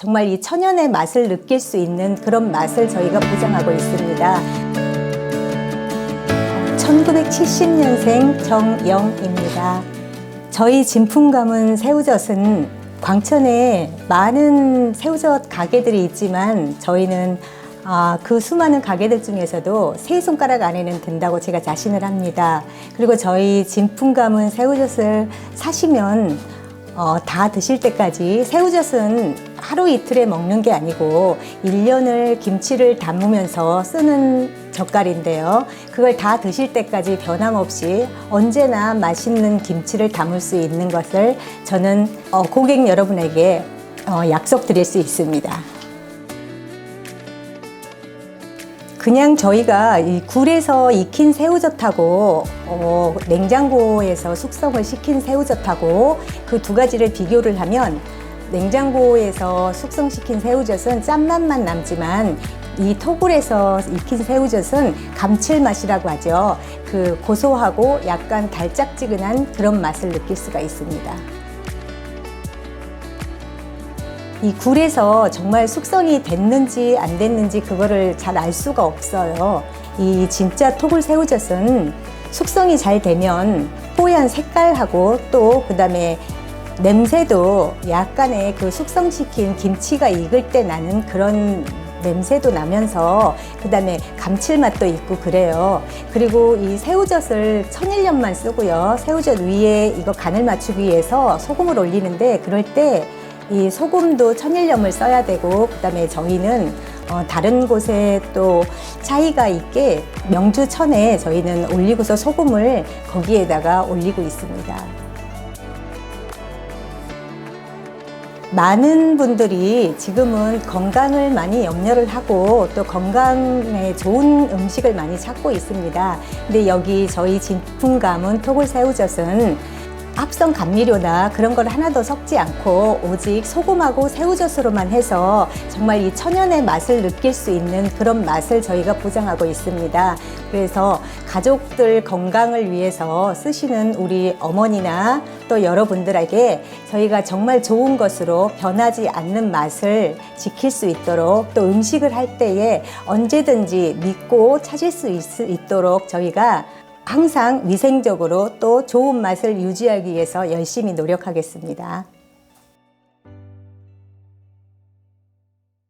정말 이 천연의 맛을 느낄 수 있는 그런 맛을 저희가 보장하고 있습니다. 1970년생 정영입니다. 저희 진품 가문 새우젓은 광천에 많은 새우젓 가게들이 있지만 저희는 아, 그 수많은 가게들 중에서도 세 손가락 안에는 든다고 제가 자신을 합니다. 그리고 저희 진품 가문 새우젓을 사시면 어, 다 드실 때까지 새우젓은 하루 이틀에 먹는 게 아니고 일년을 김치를 담으면서 쓰는 젓갈인데요. 그걸 다 드실 때까지 변함없이 언제나 맛있는 김치를 담을 수 있는 것을 저는 어, 고객 여러분에게 어, 약속드릴 수 있습니다. 그냥 저희가 이 굴에서 익힌 새우젓하고 어, 냉장고에서 숙성을 시킨 새우젓하고 그 두 가지를 비교를 하면 냉장고에서 숙성시킨 새우젓은 짠맛만 남지만 이 토굴에서 익힌 새우젓은 감칠맛이라고 하죠. 그 고소하고 약간 달짝지근한 그런 맛을 느낄 수가 있습니다. 이 굴에서 정말 숙성이 됐는지 안 됐는지 그거를 잘 알 수가 없어요. 이 진짜 토굴 새우젓은 숙성이 잘 되면 뽀얀 색깔하고 또 그다음에 냄새도 약간의 그 숙성시킨 김치가 익을 때 나는 그런 냄새도 나면서 그 다음에 감칠맛도 있고 그래요. 그리고 이 새우젓을 천일염만 쓰고요. 새우젓 위에 이거 간을 맞추기 위해서 소금을 올리는데 그럴 때 이 소금도 천일염을 써야 되고 그 다음에 저희는 어, 다른 곳에 또 차이가 있게 명주천에 저희는 올리고서 소금을 거기에다가 올리고 있습니다. 많은 분들이 지금은 건강을 많이 염려를 하고 또 건강에 좋은 음식을 많이 찾고 있습니다. 근데 여기 저희 진품감은 토굴새우젓은 합성 감미료나 그런 걸 하나도 섞지 않고 오직 소금하고 새우젓으로만 해서 정말 이 천연의 맛을 느낄 수 있는 그런 맛을 저희가 보장하고 있습니다. 그래서 가족들 건강을 위해서 쓰시는 우리 어머니나 또 여러분들에게 저희가 정말 좋은 것으로 변하지 않는 맛을 지킬 수 있도록 또 음식을 할 때에 언제든지 믿고 찾을 수 있, 있도록 저희가 항상 위생적으로 또 좋은 맛을 유지하기 위해서 열심히 노력하겠습니다.